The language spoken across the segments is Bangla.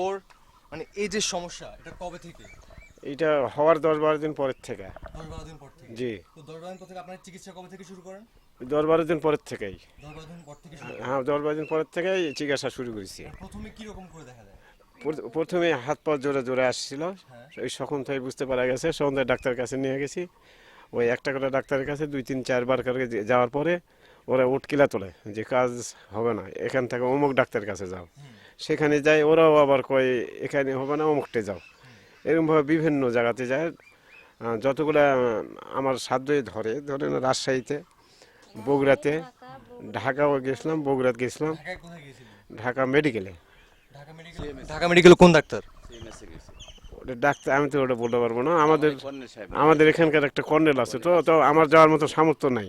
ওর মানে এই যে সমস্যা এটা কবে থেকে? এটা হওয়ার দশ বারো দিন পরের থেকে। দশ বারো দিন পর থেকে? জি। তো দশ বারো দিন পর থেকে আপনার চিকিৎসা কবে থেকে শুরু করেন? দশ বারো দিন পরের থেকেই। হ্যাঁ দশ বারো দিন পরের থেকেই চিকিৎসা শুরু করেছি। প্রথমে কীরকম করে দেখা যায়? প্রথমে হাত পা জোরে জোরে আসছিল। ওই সখন থেকে বুঝতে পারা গেছে সন্ধ্যায় ডাক্তার কাছে নিয়ে গেছি। ওই একটা করে ডাক্তারের কাছে দুই তিন চারবার করে যাওয়ার পরে ওরা উটকিলা তোলে যে কাজ হবে না এখান থেকে অমুক ডাক্তারের কাছে যাও। সেখানে যাই ওরাও আবার কয় এখানে হবে না অমুকটে যাও। এরকমভাবে বিভিন্ন জায়গাতে যায়। যতগুলা আমার সাধ্যই ধরে ধরেন রাজশাহীতে বগুড়াতে ঢাকাও গেছিলাম বগুড়াত গেছিলাম। ঢাকা মেডিকেলে। ঢাকা মেডিকেল ঢাকা মেডিকেল কোন ডাক্তার? ওটা ডাক্তার আমি তো ওটা বলতে পারব না। আমাদের আমাদের এখানকার একটা কর্নেল আছে তো তো আমার যাওয়ার মতো সামর্থ্য নাই।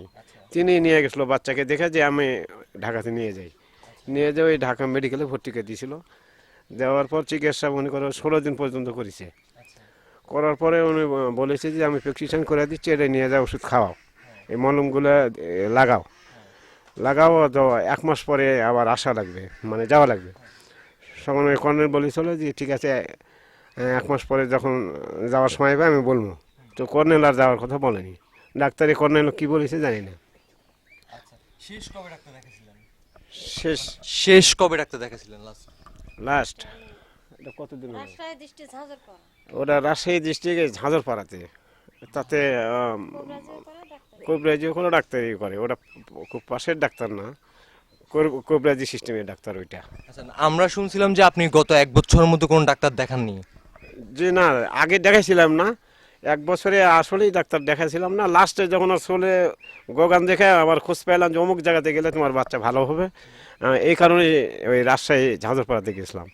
তিনি নিয়ে গেছিল বাচ্চাকে দেখে যে আমি ঢাকাতে নিয়ে যাই। নিয়ে যাই ওই ঢাকা মেডিকেলে ভর্তি করে দিয়েছিল। দেওয়ার পর চিকিৎসা মনে করো ষোলো দিন পর্যন্ত করেছে। করার পরে উনি বলেছে যে, আমি প্রেসক্রিপশন করে দিচ্ছি, এটা নিয়ে যাও, ওষুধ খাওয়াও। এই মলমগুলো লাগাও। লাগাও, তো এক মাস পরে আবার আসা লাগবে মানে যাওয়া লাগবে। তখন ওই কর্নেল বলেছিল যে, ঠিক আছে এক মাস পরে যখন যাওয়ার সময় হবে, আমি বলব। তো কর্নেল আর যাওয়ার কথা বলেনি। ডাক্তারি কর্নেল কি বলেছে জানি না। আচ্ছা শেষ। শেষ কবে ডাক্তার দেখাছিলেন লাস্ট লাস্ট এটা কতদিন হলো? রাজশাহী দৃষ্টি ঝাঁঝর করা ওটা রাজশাহী ডিস্ট্রিক্টে ঝাঁঝরপাড়াতে তাতে ডাক্তার কোবরাজি কোনো ডাক্তারই করে। ওটা খুব পাশের ডাক্তার না। কোবরাজি সিস্টেমের ডাক্তার ওইটা। আচ্ছা আমরা শুনছিলাম যে আপনি গত এক বছরের মতো কোনো ডাক্তার দেখাননি। যে না আগে দেখাইছিলাম না। এক বছরে আসলেই ডাক্তার দেখাইছিলাম না। লাস্টে যখন আসলে গোগান দেখে আবার খোঁজ পেলাম যে অমুক জায়গাতে গেলে তোমার বাচ্চা ভালো হবে। এই কারণে ওই রাজশাহী ঝাঁঝরপাড়াতে গেছিলাম।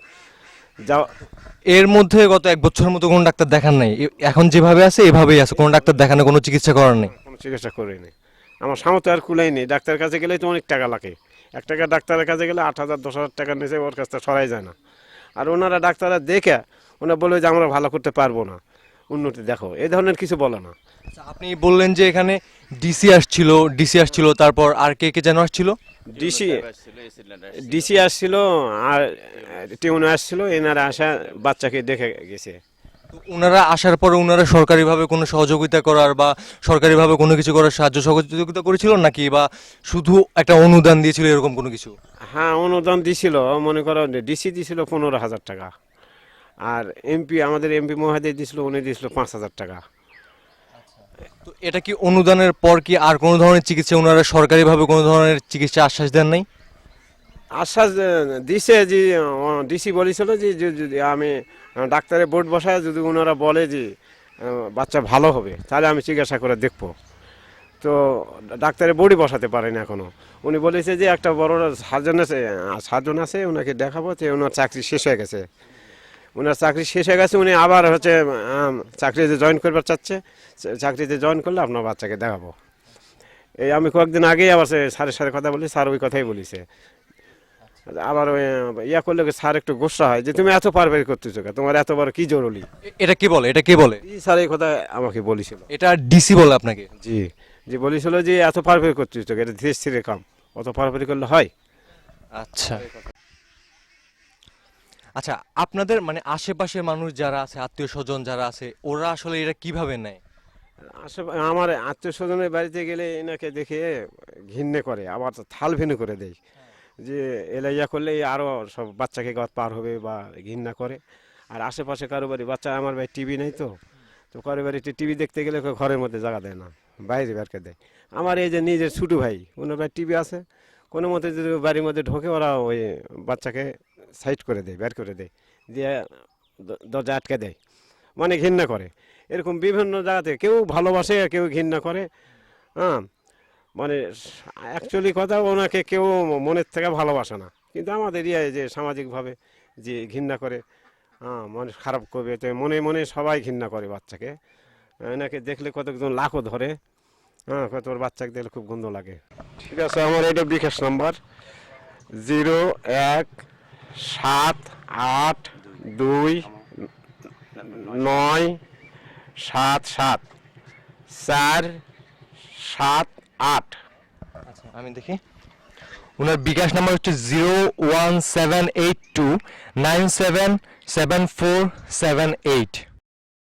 যা এর মধ্যে গত এক বছরের মতো কোনো ডাক্তার দেখার নাই। এখন যেভাবে আছে এভাবেই আছে। কোনো ডাক্তার দেখানো কোনো চিকিৎসা করার নেই। কোনো চিকিৎসা করিনি আমার সামর্থ্য আর কুলাই নেই। ডাক্তারের কাছে গেলেই তো অনেক টাকা লাগে। এক টাকা ডাক্তারের কাছে গেলে আট হাজার দশ হাজার টাকা নিচে ওর কাছ সরাই যায় না। আর ওনারা ডাক্তাররা দেখে ওনারা বলবে যে আমরা ভালো করতে পারব না। উন্নতি দেখো এই ধরনের কিছু বলে না। আচ্ছা, আপনি বললেন যে এখানে ডিসি আসছিল ডিসি আসছিল তারপর আর কে কে যেন আসছিল? ডিসি ডিসি আসছিল আর টিউনে আসছিল এনারা আসা বাচ্চাকে দেখে গেছে। ওনারা আসার পরে ওনারা সরকারিভাবে কোনো সহযোগিতা করার বা সরকারিভাবে কোনো কিছু করার সাহায্য সহযোগিতা করেছিল নাকি বা শুধু একটা অনুদান দিয়েছিল এরকম কোনো কিছু? হ্যাঁ অনুদান দিছিল মনে করো ডিসি দিছিল পনেরো হাজার টাকা। আর এমপি আমাদের এমপি মহাদেব দিছিল উনি দিছিল পাঁচ হাজার টাকা। তো এটা কি অনুদানের পর কি আর কোনো ধরনের চিকিৎসা ওনারা সরকারিভাবে কোনো ধরনের চিকিৎসা আশ্বাস দেন নাই? আশ্বাস দিছে যে ডিসি বলেছিল যে যে যদি আমি ডাক্তারের বোর্ড বসায় যদি ওনারা বলে যে বাচ্চা ভালো হবে তাহলে আমি চিকিৎসা করে দেখব। তো ডাক্তারের বোর্ডই বসাতে পারেনি এখনও। উনি বলেছে যে একটা বড় সার্জন আছে সার্জন আছে ওনাকে দেখাবো যে ওনার চাকরি শেষ হয়ে গেছে। ওনার চাকরি শেষ হয়ে গেছে উনি আবার হচ্ছে চাকরিতে জয়েন করবার চাচ্ছে। চাকরিতে জয়েন করলে আপনার বাচ্চাকে দেখাবো। এই আমি কয়েকদিন আগেই আবার সে স্যারের সাথে কথা বলি স্যার ওই কথাই বলিছে। আবার ওই ইয়া করলে স্যার একটু গোসা হয় যে তুমি এত পারবে করতেছো? তোমার এত বড় কি জরুরি? এটা কি বলে? এটা কে বলে? স্যার এই কথা আমাকে বলেছিল। এটা ডিসি বলে আপনাকে? জি যে বলেছিল যে এত পারফেক্ট করতেছো? এটা ধীরে স্থিরে কাম। অত পারফেক্ট করলে হয়? আচ্ছা। আচ্ছা আপনাদের মানে আশেপাশের মানুষ যারা আছে, আত্মীয় স্বজন যারা আছে, ওরা আসলে এটা কীভাবে নেয়? আসে আমার আত্মীয় স্বজনের বাড়িতে গেলে এনাকে দেখে ঘিন্নে করে, আবার থাল ভেনু করে দেয়। যে এলাইয়া করলে আরও সব বাচ্চাকে গত পার হবে বা ঘৃণা করে। আর আশেপাশে কারও বাড়ি, বাচ্চা আমার ভাই টিভি নেই তো। তো কারও বাড়িতে টিভি দেখতে গেলে ঘরের মধ্যে জায়গা দেয় না, বাইরে বেরকে দেয়। আমার এই যে নিজের ছোটো ভাই, ওনার বাড়ি টিভি আছে। কোনো মতে যদি বাড়ির মধ্যে ঢোকে, ওরা ওই বাচ্চাকে সাইড করে দেয়, বের করে দেয়, দিয়ে দরজা আটকে দেয় মানে ঘৃণা করে। এরকম বিভিন্ন জায়গাতে কেউ ভালোবাসে, কেউ ঘৃণা করে হ্যাঁ? মানে অ্যাকচুয়ালি কথা ওনাকে কেউ মনের থেকে ভালোবাসে না। কিন্তু আমাদের ইয়ে যে সামাজিকভাবে যে ঘৃণা করে হ্যাঁ মানুষ খারাপ করবে, তো মনে মনে সবাই ঘৃণা করে বাচ্চাকে। এনাকে দেখলে কতজন লাখও ধরে হ্যাঁ কত বাচ্চাকে দেখলে খুব গন্ধ লাগে। ঠিক আছে, আমার এটা বিকাশ নাম্বার, জিরো এক সাত, আট, দুই, নয়, সাত সাত। চার, সাত, আট। আচ্ছা আমি দেখি। ওনার বিকাশ নাম্বার হচ্ছে zero one seven eight two nine seven seven four seven eight.